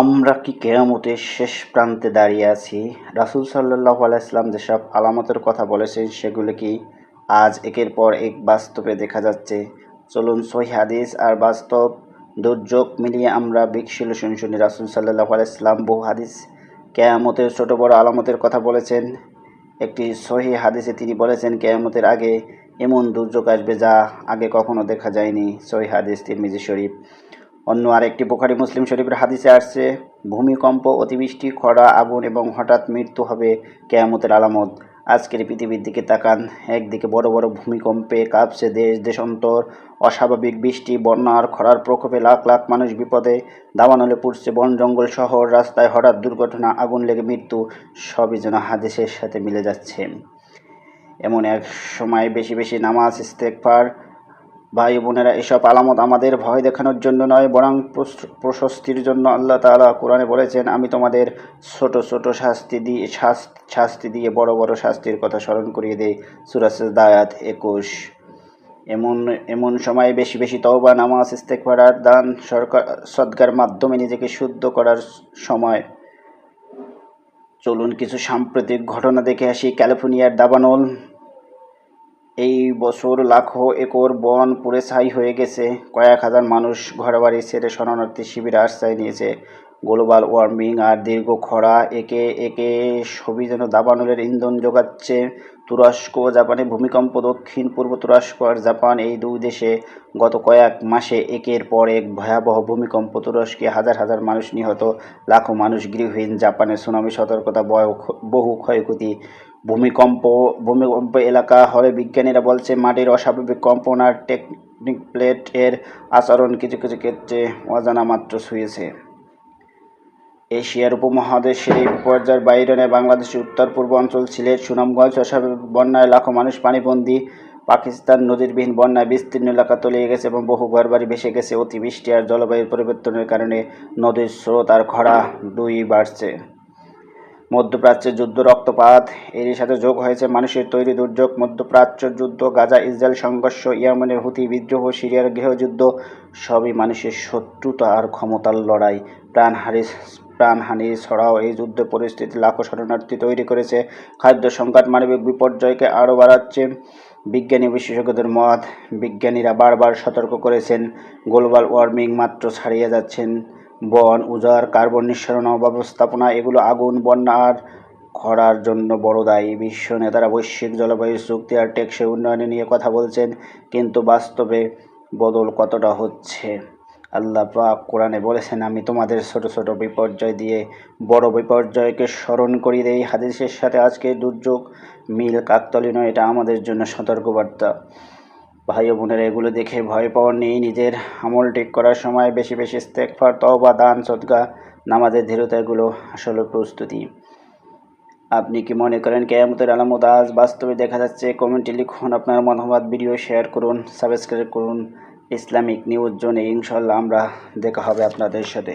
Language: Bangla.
আমরা কি কেয়ামতের শেষ প্রান্তে দাঁড়িয়ে আছি? রাসুল সাল্লাহ আলাইসলাম যেসব আলামতের কথা বলেছেন, সেগুলো কি আজ একের পর এক বাস্তবে দেখা যাচ্ছে? চলুন সহি হাদিস আর বাস্তব দুর্যোগ মিলিয়ে আমরা বিশ্লেষণ শুনি। রাসুল সাল্লাহ আলাইসলাম বহু হাদিস কেয়ামতের ছোট বড় আলামতের কথা বলেছেন। একটি সহি হাদিসে তিনি বলেছেন, কেয়ামতের আগে এমন দুর্যোগ আসবে যা আগে কখনো দেখা যায়নি। সহি হাদিস তিরমিজি শরীফ। অন্য আরেকটি বোখারি মুসলিম শরীফের হাদিসে আসছে, ভূমিকম্প, অতিবৃষ্টি, খরা, আগুন এবং হঠাৎ মৃত্যু হবে কেয়ামতের আলামত। আজকের পৃথিবীর দিকে তাকান, একদিকে বড় বড় ভূমিকম্পে কাঁপছে দেশ, দেশান্তর, অস্বাভাবিক বৃষ্টি বন্যার খরার প্রকোপে লাখ লাখ মানুষ বিপদে, দাবানলে পড়ছে বন, জঙ্গল শহর, রাস্তায় হঠাৎ দুর্ঘটনা, আগুন লেগে মৃত্যু, সবই যেন হাদিসের সাথে মিলে যাচ্ছে। এমন এক সময় বেশি বেশি নামাজ ইস্তেকফার ভাই বোনেরা, এসব আলামত আমাদের ভয় দেখানোর জন্য নয়, বরং প্রশস্তির জন্য আল্লাহ তাআলা কোরআনে বলেছেন, আমি তোমাদের ছোট ছোট শাস্তি দিয়ে শাস- শাস্তি দিয়ে বড় বড় শাস্তির কথা স্মরণ করিয়ে দেই। সুরাস দায়াত একুশ। এমন এমন সময় বেশি বেশি তওবা, নামাজ ইস্তেকবার আর দান সরকার সদকার মাধ্যমে নিজেকে শুদ্ধ করার সময়। চলুন কিছু সাম্প্রতিক ঘটনা দেখে আসি। ক্যালিফোর্নিয়ার দাবানল এই বছর লাখো একর বন পুড়ে ছাই হয়ে গেছে। কয়েক হাজার মানুষ ঘরবাড়ি ছেড়ে শরণার্থী শিবিরে আশ্রয় নিয়েছে। গ্লোবাল ওয়ার্মিং আর দীর্ঘ খরা একে একে সবই যেন দাবানলের ইন্ধন যোগাচ্ছে। তুরস্ক জাপানে ভূমিকম্প, দক্ষিণ পূর্ব তুরস্ক আর জাপান এই দুই দেশে গত কয়েক মাসে একের পর এক ভয়াবহ ভূমিকম্প। তুরস্কে হাজার হাজার মানুষ নিহত, লাখো মানুষ গৃহহীন জাপানে সুনামি সতর্কতা বহু ক্ষয়ক্ষতি। ভূমিকম্প ভূমিকম্প এলাকা হলে বিজ্ঞানীরা বলছে মাটির অস্বাভাবিক কম্পন আর টেকনিক প্লেট এর আচরণ কিছু কিছু ক্ষেত্রে অজানা মাত্র ছুঁয়েছে। এশিয়ার উপমহাদেশের এই বিপর্যয়ের বাইরে বাংলাদেশের উত্তর, পূর্ব অঞ্চল, সিলেট, সুনামগঞ্জ, অস্বাভাবিক বন্যায় লাখো মানুষ পানিবন্দী, পাকিস্তান নদীরবিহীন বন্যায় বিস্তীর্ণ এলাকা তলিয়ে গেছে এবং বহু ঘরবাড়ি ভেসে গেছে। অতিবৃষ্টি আর জলবায়ুর পরিবর্তনের কারণে নদীর স্রোত আর খরা দুই বাড়ছে। মধ্যপ্রাচ্যের যুদ্ধ রক্তপাত এরই সাথে যোগ হয়েছে মানুষের তৈরি দুর্যোগ। মধ্যপ্রাচ্য যুদ্ধ, গাজা, ইসরায়েল সংঘর্ষ, ইয়েমেনের হুতি বিদ্রোহ, সিরিয়ার গৃহযুদ্ধ সবই মানুষের শত্রুতা আর ক্ষমতার লড়াই। প্রাণহারি প্রাণহানি ছড়াও এই যুদ্ধ পরিস্থিতি লাখো শরণার্থী তৈরি করেছে। খাদ্য সংকট, মানবিক বিপর্যয়কে আরও বাড়াচ্ছে। বিজ্ঞানী বিশেষজ্ঞদের মত, বিজ্ঞানীরা বারবার সতর্ক করেছেন, গ্লোবাল ওয়ার্মিং মাত্র ছাড়িয়ে যাচ্ছেন। বন, উজাড়, কার্বন নিঃসরণ ব্যবস্থাপনা এগুলো আগুন, বন্যা আর খরার জন্য বড় দায়ী। বিশ্ব নেতারা বৈশ্বিক জলবায়ু চুক্তি আর টেকসই উন্নয়নে নিয়ে কথা বলছেন, কিন্তু বাস্তবে বদল কতটা হচ্ছে? আল্লাহ পাক কোরআনে বলেছেন, আমি তোমাদের ছোট ছোট বিপর্যয় দিয়ে বড় বিপর্যয়কে স্মরণ করিয়ে দেই। হাদিসের সাথে আজকে দুর্যোগ, মিল কাকতলি নয়, এটা আমাদের জন্য সতর্কবার্তা। ভাই ও বোনেরা, এগুলো দেখে ভয় পাওয়ার নেই। নিজের আমল ঠিক করার সময় বেশি বেশি ইস্তেকফার তওবা, দান, সদকা, নামাজের ধীরতা এগুলো আসলে প্রস্তুতি। আপনি কি মনে করেন কেয়ামতের আলামত আজ বাস্তবে দেখা যাচ্ছে? কমেন্টে লিখুন আপনার মতামত, ভিডিও শেয়ার করুন, সাবস্ক্রাইব করুন। ইসলামিক নিউজ জোনে ইনশাল্লাহ আমরা দেখা হবে আপনাদের সাথে।